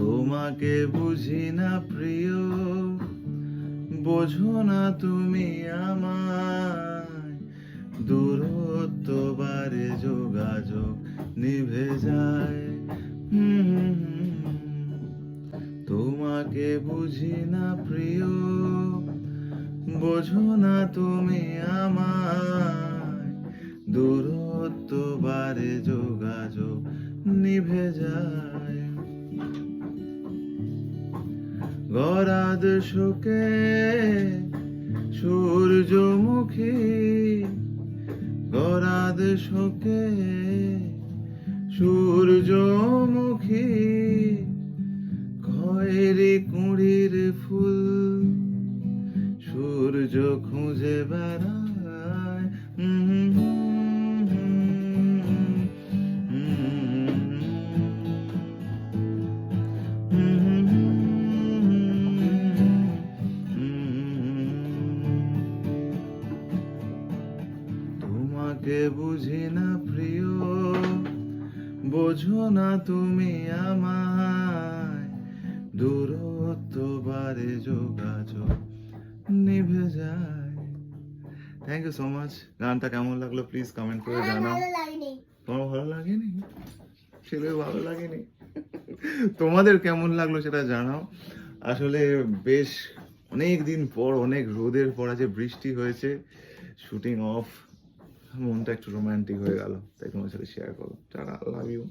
তোমাকে বুঝি না প্রিয়, বোঝো না তুমি আমায়। দূরত্ব বারে যোগাযোগ নিভে যায়। তোমাকে বুঝি না প্রিয়, বোঝো না তুমি আমায়। দূরত্ব বারে যোগাযোগ নিভে যায়। গরাদ শোকে সূর্যমুখী গরাদ শোকে সূর্যমুখী খয়েরি কুঁড়ির ফুল সূর্য খুঁজে বেড়ায় তোমাকে বুঝি না প্রিয় বোঝো না তুমি আমায়। দূরত্ব বারে যোগাযোগ নিভে যায়। থ্যাংক ইউ সো মাচ গানটা কেমন লাগল? প্লিজ কমেন্ট করে জানাও। তোমার ভালো লাগেনি? ছেলে ভালো লাগেনি? তোমাদের কেমন লাগল সেটা জানাও। আসলে বেশ অনেক দিন পর অনেক রোদের পর যে বৃষ্টি হয়েছে। শুটিং অফ মনটা একটু রোমান্টিক হয়ে গেল তাই তোমার সাথে শেয়ার করো যারা লাভ ইউ